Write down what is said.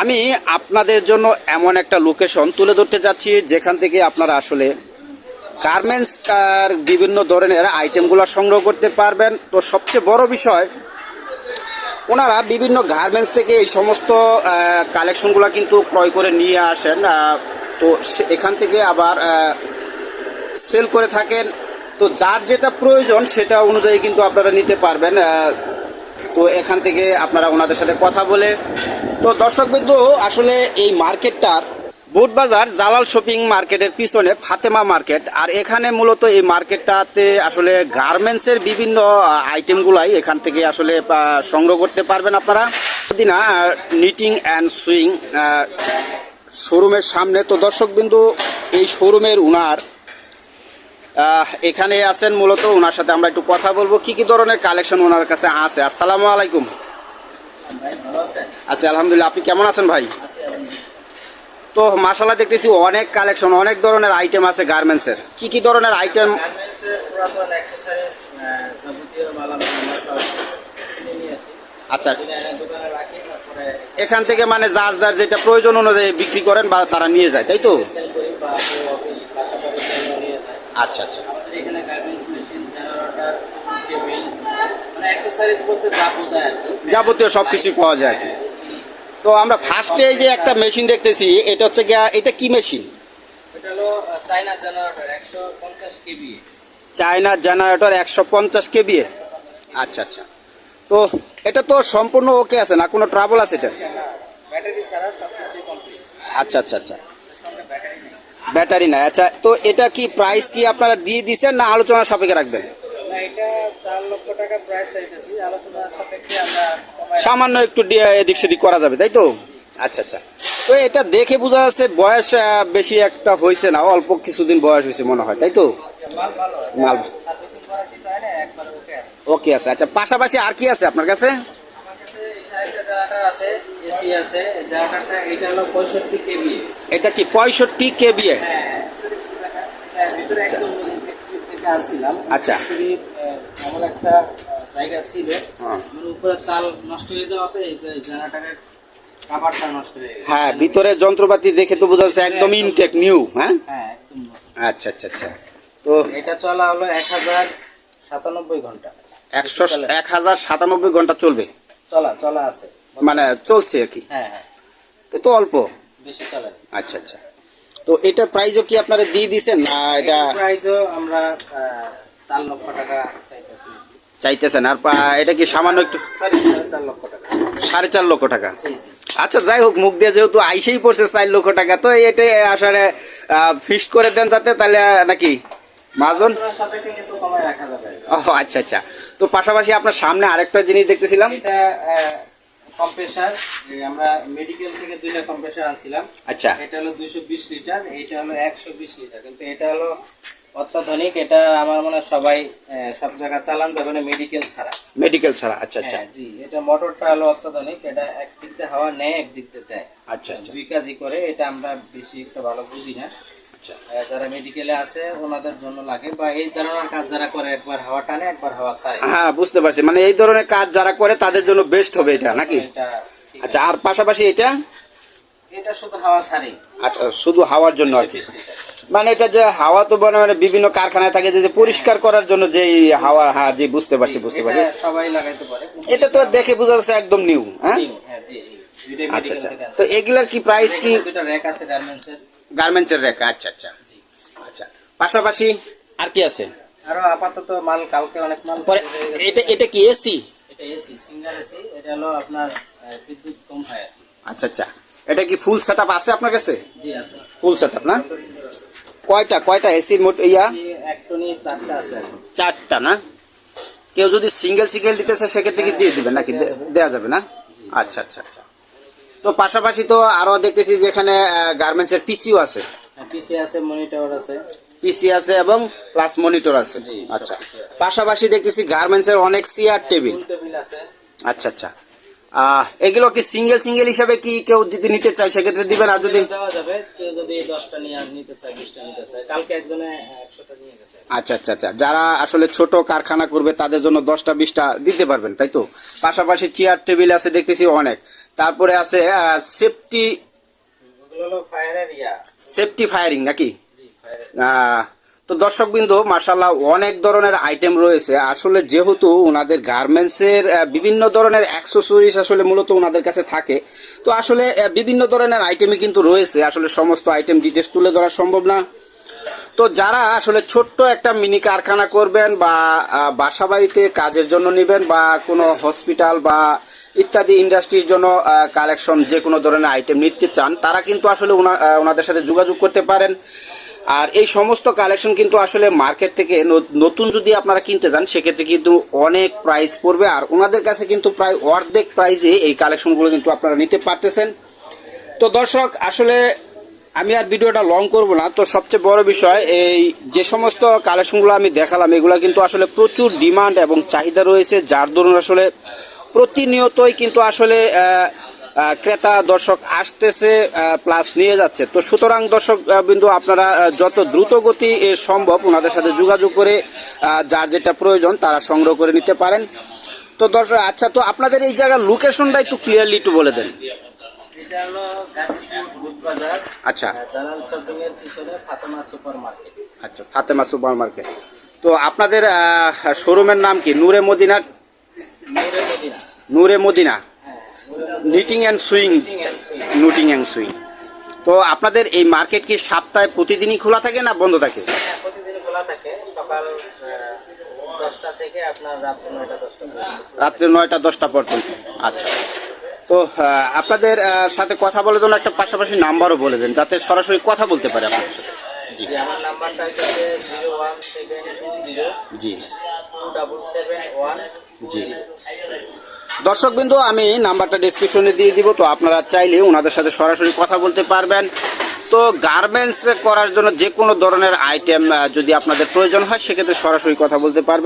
আমি আপনাদের জন্য এমন একটা লোকেশন তুলে ধরতে যাচ্ছি, যেখান থেকে আপনারা আসলে গার্মেন্টস কার বিভিন্ন ধরনের আইটেমগুলো সংগ্রহ করতে পারবেন। তো সবচেয়ে বড় বিষয়, ওনারা বিভিন্ন গার্মেন্টস থেকে এই সমস্ত কালেকশনগুলো কিন্তু ক্রয় করে নিয়ে আসেন। তো এখান থেকে আবার সেল করে থাকেন। তো যার যেটা প্রয়োজন, সেটা অনুযায়ী কিন্তু আপনারা নিতে পারবেন। তো এখান থেকে আপনারা ওনাদের সাথে কথা বলে, তো দর্শক বিন্দু, আসলে এই মার্কেটটার বুটবাজার জালাল শপিং মার্কেটের পিছনে ফাতেমা মার্কেট, আর এখানে মূলত এই মার্কেটটাতে আসলে গার্মেন্টসের বিভিন্ন আইটেমগুলাই এখান থেকে আসলে সংগ্রহ করতে পারবেন আপনারা। দিনা নিটিং অ্যান্ড সুইং শোরুমের সামনে। তো দর্শক বিন্দু, এই শোরুমের উনার এখানে আছেন মূলত ওনার সাথে আমরা একটু কথা বলব। কি কি ধরনের কালেকশন ওনার কাছে আছে? আসসালামু আলাইকুম। আচ্ছা আলহামদুলিল্লাহ, আপনি কেমন আছেন ভাই? তো মাসাল্লাহ দেখতেছি অনেক কালেকশন অনেক ধরনের আইটেম আছে গার্মেন্টসের কি কি ধরনের আইটেম আচ্ছা এখান থেকে মানে যার যার যেটা প্রয়োজন অনুযায়ী বিক্রি করেন বা তারা নিয়ে যায়, তাই তো সেল করি বা কেউ অফিস বাসা বাড়ি সেল নিয়ে যায় আচ্ছা আচ্ছা। এখানে গার্মেন্টস মেশিন জেনারেটর টেবিল মানে অ্যাক্সেসরিজ বলতে যা বোঝায় যাবতীয় সব কিছুই পাওয়া যায়। তো আমরা ফার্স্টে এই যে একটা মেশিন দেখতেছি এটা হচ্ছে গিয়া এটা কি মেশিন এটা হলো চাইনা জেনারেটর একশো পঞ্চাশ কেবি চায়না জেনারেটর কেবি আচ্ছা আচ্ছা। তো এটা তো সম্পূর্ণ ওকে আছে না? কোনো ট্রাবল আছে এটা ব্যাটারি ছাড়া সব কিছুই কমপ্লিট আচ্ছা আচ্ছা আচ্ছা। ব্যাটারি নাই। আচ্ছা তো এটা কি প্রাইস কি আপনারা দিয়ে দিচ্ছেন না সাপেক্ষে রাখবেন? আলোচনার সাপেক্ষে কমায় সামান্য একটু এদিক সেদিক করা যাবে তাই তো? আচ্ছা আচ্ছা। তো এটা দেখে বোঝা যাচ্ছে বয়স বেশি একটা হয়েছে না অল্প কিছুদিন বয়স হয়েছে মনে হয় তাই তো? মাল ওকে আছে। আচ্ছা পাশাপাশি আর কি আছে আপনার কাছে? আছে এসি আছে জায়গাটা এটা হলো পঁয়ষট্টি কেবি এটা কি পঁয়ষট্টি কেবি হ্যাঁ হ্যাঁ, ভিতরে একদম থেকে আনছিলাম। আচ্ছা। Factory, আহ, এমন একটা জায়গা ছিল। হ্যাঁ। মানে উপরে চাল নষ্ট হয়ে যাওয়াতে কাভারটা নষ্ট হয়ে গেছে। হ্যাঁ ভিতরে যন্ত্রপাতি দেখে তো বোঝা যাচ্ছে একদম ইনটেক নিউ হ্যাঁ? হ্যাঁ একদম আচ্ছা আচ্ছা আচ্ছা। তো এটা চলা হলো এক হাজার সাতানব্বই ঘণ্টা। একশো এক হাজার সাতানব্বই ঘণ্টা চলবে? চলা চলা আছে। মানে চলছে আর কি। হ্যাঁ হ্যাঁ। তো অল্প। বেশি চলে আচ্ছা আচ্ছা। তো এটার প্রাইজও কি আপনারা দিয়ে দিছেন না এটা প্রাইজও আমরা চার লক্ষ টাকা চাইতেছি। চাইতেছেন। আর পা- এটা কি সামান্য একটু সাড়ে চার লক্ষ টাকা। আচ্ছা যাই হোক মুখ দিয়ে যেহেতু আইসেই পড়ছে চার লক্ষ টাকা তো এটা আসলে ফিক্সড করে দেন যাতে তাহলে নাকি? মাজন? ও আচ্ছা আচ্ছা। তো পাশাপাশি আপনার সামনে আরেকটা জিনিস দেখতেছিলাম। এটা কম্প্রেসার আমরা মেডিকেল থেকে দুইটা কম্প্রেসার আনছিলাম। আচ্ছা। এটা হলো দুইশো বিশ লিটার এইটা হলো একশো বিশ লিটার কিন্তু এটা হলো অত্যাধুনিক এটা আমার মনে হয় সবাই সব জায়গায় চালান যাবে না মেডিকেল ছাড়া। মেডিকেল ছাড়া আচ্ছা আচ্ছা। হ্যাঁ জি এটা মোটরটা হলো অত্যাধুনিক এটা একদিক দিয়ে হাওয়া নেয় একদিক দিয়ে দেয়। আচ্ছা আচ্ছা। দুই কাজই করে এটা আমরা বেশি একটা ভালো বুঝি না। যারা মেডিকেলে আছে ওনাদের জন্য লাগে। বা এই ধরনের কাজ যারা করে একবার হাওয়া টানে একবার হাওয়া ছাড়ে হ্যাঁ বুঝতে পারছি। মানে এই ধরনের কাজ যারা করে তাদের জন্য বেস্ট হবে এটা নাকি? আচ্ছা আর পাশাপাশি এটা? এটা শুধু হাওয়া ছাড়ে আচ্ছা শুধু হাওয়ার জন্য আর কি। মানে এটা যে হাওয়া তো মানে বিভিন্ন কারখানায় থাকে যে পরিষ্কার করার জন্য যে হাওয়া হ্যাঁ জি বুঝতে পারছি বুঝতে পারছি। সবাই লাগাইতে পারে এটা তো দেখে বোঝা যাচ্ছে একদম নিউ হ্যাঁ? হ্যাঁ জি জি। আচ্ছা আচ্ছা। তো এগুলার কি প্রাইস কি? দুইটা র্যাক আছে গার্মেন্টসের গার্মেন্টসের রেখা আচ্ছা আচ্ছা। আচ্ছা পাশাপাশি আর কি আছে? আরও আপাতত মাল কালকে অনেক মাল পরে। এটা এটা কি এসি এটা এসি সিঙ্গার এসি এটা হলো আপনার বিদ্যুৎ কম হয় আচ্ছা আচ্ছা। এটা কি ফুল সেটআপ আছে আপনার কাছে? জি আছে। ফুল সেটআপ না? কয়টা কয়টা এসির মোট ইয়া? এসি এক টনি চারটা আছে চারটা না? কেউ যদি সিঙ্গেল সিঙ্গেল দিতে চায় সেক্ষেত্রে কি দিয়ে দিবেন নাকি? দে- দেয়া যাবে না? আচ্ছা আচ্ছা আচ্ছা। তো পাশাপাশি তো আরও দেখতেছি যে এখানে গার্মেন্টস এর পিসিও আছে। পিসি আছে মনিটর আছে। পিসি আছে এবং প্লাস মনিটর আছে। আচ্ছা। পাশাপাশি দেখতেছি গার্মেন্টস এর অনেক চেয়ার টেবিল টেবিল আছে। আচ্ছা আচ্ছা। এগুলো কি সিঙ্গেল সিঙ্গেল হিসাবে কি কেউ যদি নিতে চায় সেক্ষেত্রে দিবেন আর যদি আচ্ছা আচ্ছা আচ্ছা। যারা আসলে ছোট কারখানা করবে তাদের জন্য দশটা বিশটা দিতে পারবেন তাই তো? পাশাপাশি চেয়ার টেবিল আছে দেখতেছি অনেক। তারপরে আছে সেফটি সেফটি ফায়ারিং নাকি? তো দর্শকবৃন্দ মাসাল্লাহ অনেক ধরনের আইটেম রয়েছে। আসলে যেহেতু ওনাদের গার্মেন্টসের বিভিন্ন ধরনের অ্যাক্সেসরিজ আসলে মূলত ওনাদের কাছে থাকে তো আসলে বিভিন্ন ধরনের আইটেমই কিন্তু রয়েছে। আসলে সমস্ত আইটেম ডিটেলস তুলে ধরা সম্ভব না। তো যারা আসলে ছোট্ট একটা মিনি কারখানা করবেন বা আহ, বাসা বাড়িতে কাজের জন্য নেবেন বা কোনো হসপিটাল বা ইত্যাদি ইন্ডাস্ট্রির জন্য কালেকশন যে কোনো ধরনের আইটেম নিতে চান, তারা কিন্তু আসলে ওনা- ওনাদের সাথে যোগাযোগ করতে পারেন। আর এই সমস্ত কালেকশন কিন্তু আসলে মার্কেট থেকে নতুন যদি আপনারা কিনতে যান, সেক্ষেত্রে কিন্তু অনেক প্রাইস পড়বে। আর ওনাদের কাছে কিন্তু প্রায় অর্ধেক প্রাইসে এই কালেকশনগুলো কিন্তু আপনারা নিতে পারতেছেন। তো দর্শক, আসলে আমি আর ভিডিওটা লং করব না। তো সবচেয়ে বড় বিষয়, এই যে সমস্ত কালেকশনগুলো আমি দেখালাম, এগুলো কিন্তু আসলে প্রচুর ডিমান্ড এবং চাহিদা রয়েছে, যার দরুন আসলে প্রতিনিয়তই কিন্তু আসলে ক্রেতা দর্শক আসতেছে প্লাস নিয়ে যাচ্ছে। তো সুতরাং দর্শক বিন্দু আপনারা যত দ্রুত গতি সম্ভব ওনাদের সাথে যোগাযোগ করে যার যেটা প্রয়োজন তারা সংগ্রহ করে নিতে পারেন। তো দর্শক আচ্ছা তো আপনাদের এই জায়গার লোকেশনটা একটু ক্লিয়ারলি একটু বলে দেন। আচ্ছা। আচ্ছা ফাতেমা সুপার মার্কেট তো আপনাদের শোরুমের নাম কি? Noore Madina Noore Madina. Knitting and sewing knitting and sewing তো আপনাদের এই মার্কেট কি সপ্তাহে প্রতিদিনই খোলা থাকে না বন্ধ থাকে? হ্যাঁ প্রতিদিন খোলা থাকে। সকাল দশটা থেকে আপনার রাত নয়টা দশটা রাত্রে নয়টা দশটা পর্যন্ত। আচ্ছা। তো আপনাদের সাথে কথা বলার জন্য একটা পাশাপাশি নাম্বারও বলে দেন যাতে সরাসরি কথা বলতে পারে আপনাদের সাথে। জি। যে আমার নাম্বারটা হচ্ছে জিরো ওয়ান সেভেন জিরো জি। টু ডাবল সেভেন ওয়ান জি। দর্শকবিন্দু, আমি নাম্বারটা ডিসক্রিপশনে দিয়ে দিব, তো আপনারা চাইলে ওনাদের সাথে সরাসরি কথা বলতে পারবেন। তো গার্মেন্টস করার জন্য যে কোনো ধরনের আইটেম যদি আপনাদের প্রয়োজন হয়, সেক্ষেত্রে সরাসরি কথা বলতে পারবেন।